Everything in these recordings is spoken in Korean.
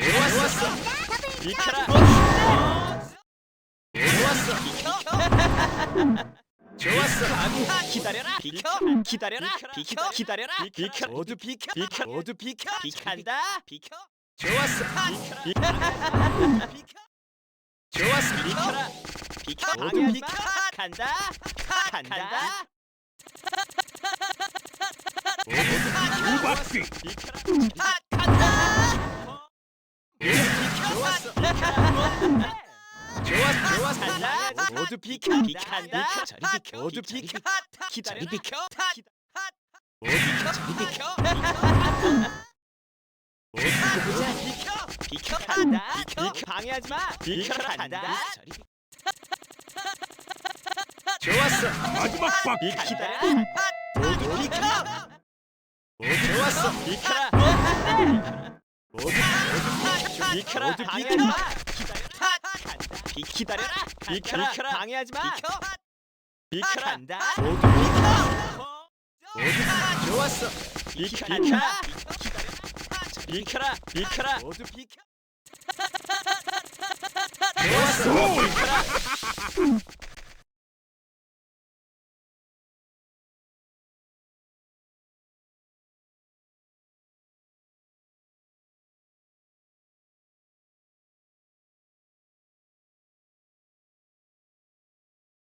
좋았어. 비켜라. 좋았어. 좋았어. 기다려라. 비켜. 기다려라. 비켜. 기다려라. 비켜. 모두 비켜. 비켜. 모두 비켜. 비켜한다. 비켜. 좋았어. 비켜. 좋았어. 비켜라. 비켜. 모두 비켜. 간다. 간다. 두 바퀴 비켜라. 간다. 좋았어. 좋았어. 좋았어. 모두 비켜. 비켜한다. 저리 비켜. 모두 비켜. 기다려. 비켜. 모두 비켜. 저리 비켜. 모두. 비켜. 비켜. 간다. 비켜. 방해하지 마. 비켜라. 간다. 저리 비켜. 좋았어. 마지막 바퀴 기다려. 모두 비켜. 모두 좋았어. 비켜라. 모두 모두 비켜라. 모두 비켜라. 기다려라. 비 기다려라. 비켜라. 비켜라. 방해하지 마. 비켜. 비켜라. 간다. 모두 비켜. 모두 좋았어. 비켜라. 비켜라. 비켜라. 모두 비켜. 좋았어. 비켜라.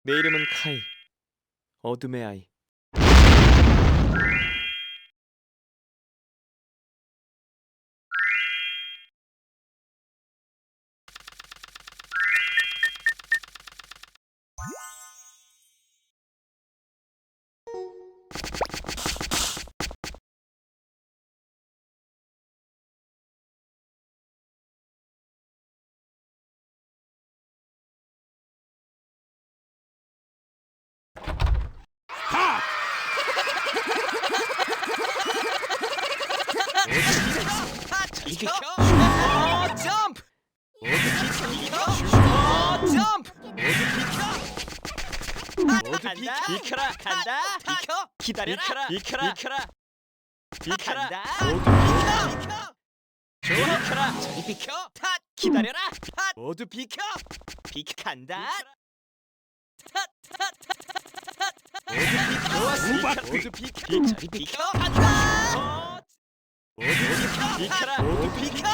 내 이름은 카이. 어둠의 아이. 비켜. 어, 점프. 모두 비켜. 비켜. 어, 점프. 모두 비켜. 모두 비켜. 비켜라. 간다. 비켜. 기다려라. 비켜라. 비켜라. 비켜라. 모두 비켜. 비켜. 좋아. 비켜라. 저리 비켜. 탓. 기다려라. 탓. 모두 비켜. 비켜. 간다. 모두 비켜. 좋았어. 모두 비켜. 저리 비켜. 간다. 모두 비켜. 모두 비켜.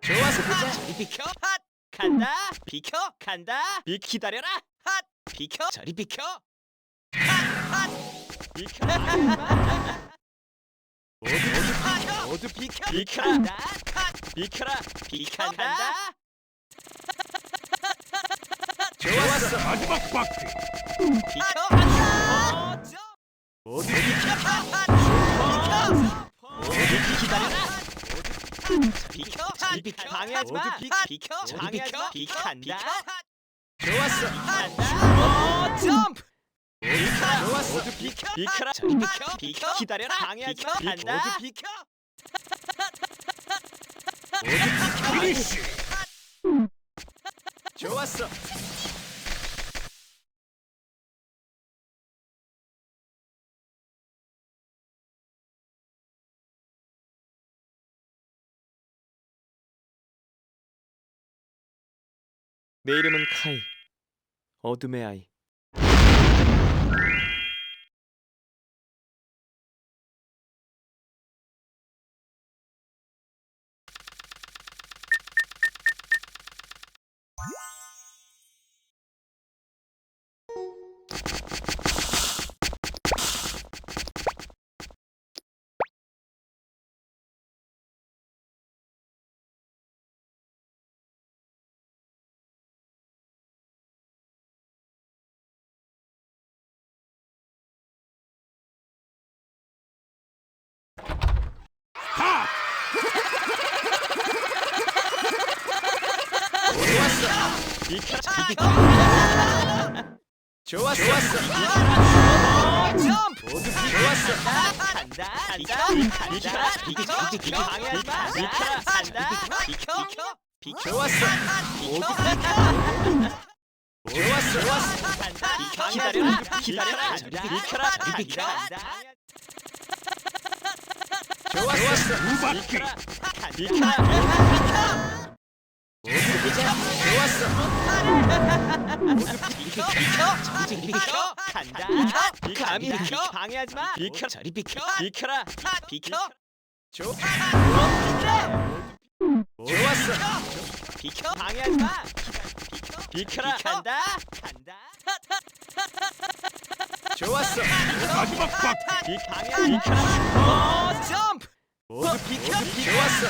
좋아서 보자. 저리 비켜. 핫. 간다. 비켜. 간다. 비 기다려라. 핫. 비켜. 저리 비켜. 핫. 핫. 비켜. 모두 비켜. 모두 비켜. 비켜라. 핫. 비켜라. 비켜 간다. 좋았어. 마지막 바퀴 비켜. 간다. 모두 비켜. 핫. 비켜. 비켜. 방해하지 마. 비켜. 저리 비켜. 비켜한다. 좋았어. 간다. 어, 점프. 비켜. 좋았어. 모두 비켜. 비켜라. 비켜. 비켜. 기다려라. 방해하지 마. 모두 비켜. 피니쉬 좋았어. 내 이름은 카이. 어둠의 아이. 비켜. 비켜. 좋았어. 좋았어. 어, 점프. 모두 좋았어. 간다. 간다. 비켜라. 비켜. 비켜. 방해하지 마. 간다. 비켜. 비켜. 비켜. 좋았어. 모두 비켜. 좋았어. 좋았어. 간다. 기다려라. 기다려라. 비켜라. 비켜. 간다. 좋았어 두 바퀴 이제 좋았어 비켜 비켜 비켜 비켜 비켜 비켜 비켜 좋 좋았어 비켜 비켜 마지막 바퀴 비 방해 비켜라 어 점프 모두 비켜 좋았어?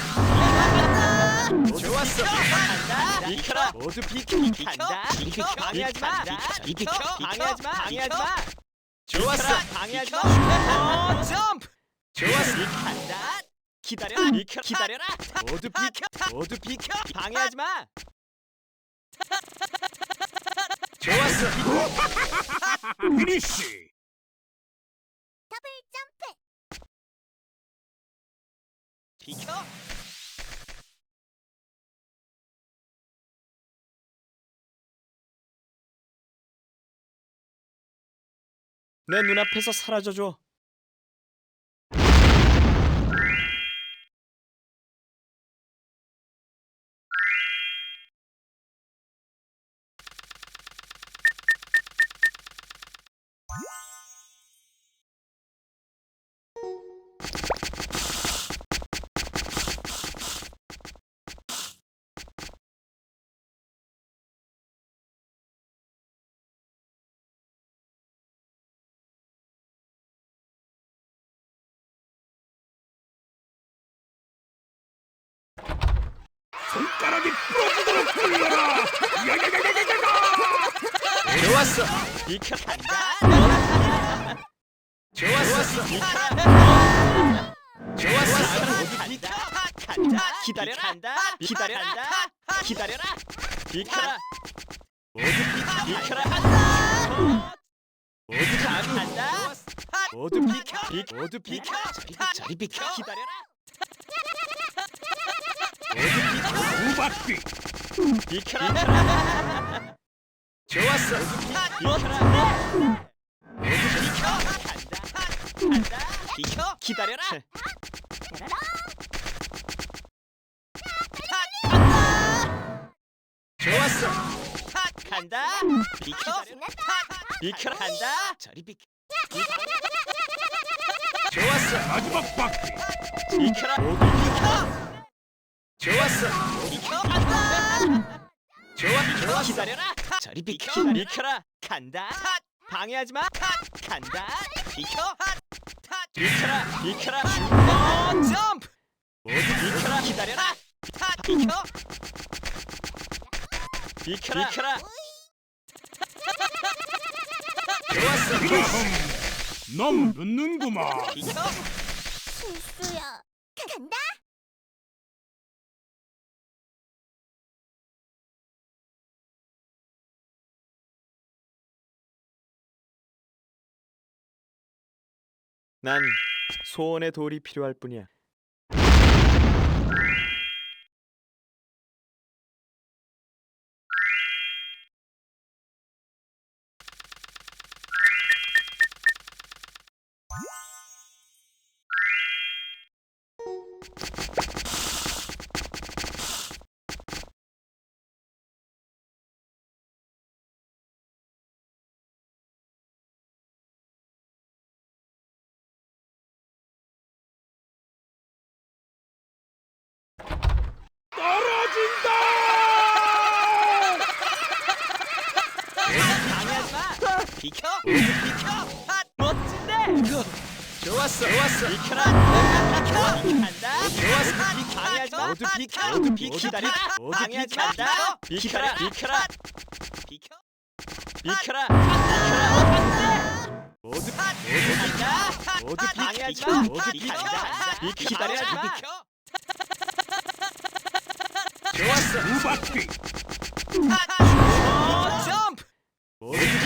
좋았어? 간다. 비켜라. 모두 비켜 간다. 비켜 방해하지 마. 비켜 방해하지 마. 방해하지 마. 좋았어. 방해하지 마어 점프. 좋았어. 간다. 기다려 비켜 기다려라. 모두 비켜. 모두 비켜. 방해하지 마. 좋았어. 피니쉬 비켜 내 눈앞에서 사라져줘. 손가락이 부러지도록 굴려라. 야야야야야야 좋았어. 비켜 좋았어. 좋았어. 모두 비켜 간다 기다려라. 간다 기다려라. 기다려라. 비켜라. 모두 비켜 비켜라. 모두 간다. 모두 비켜. 비- 모두 비켜. 저리 비켜. 기다려라 두 바퀴 비켜라. 좋았어 비켜라. 비켜 간다 간다 비켜. 기다려라. 좋았어. 간다. 비켜. 비켜라. 간다. 저리 비켜. 좋았어. 마지막 바퀴 비켜라. 모두 비켜 좋았어. 비켜 간다! 좋아 좋아. 기다려라! 저리 비켜. 비켜라! 간다! 방해하지 마! 간다! 비켜 비켜라 비켜라. 어 점프! 모두 비켜라. 기다려라! 비켜. 비켜라. 비켜라! 좋았어. 흠, 너무 늦는구만. 비켜! 실수야. 난 소원의 돌이 필요할 뿐이야. 좋았어. 좋았어. 비켜라. 비켜 간다 좋았어 비켜. 모두 비켜. 모두 비켜. 기다려 방해하지 마 비켜라. 비켜라. 비켜 비켜라. 비켜라. 모두 모두 간다 모두 마. 모두 비켜 비켜 기다려야지. 비켜. 좋았어. 두 바퀴 어, 점프. 모두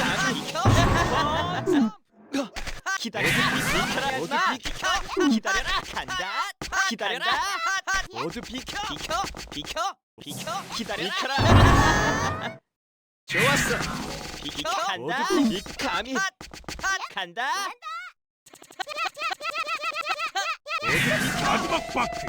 기다려. 비켜라 모두 비켜? 기다려라 간다 기다려라 모두 비켜? 비켜? 비켜? 비켜? 기다려. 비켜라. 좋았어. 비켜? 간다. 비켜? 감히 간다. 모두 마지막 바퀴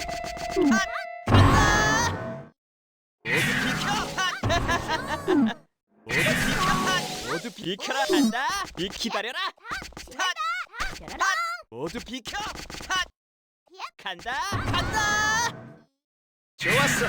모두 비켜라. 간다. 비 기다려라. 핫 모두 비켜! 핫 간다! 간다! 좋았어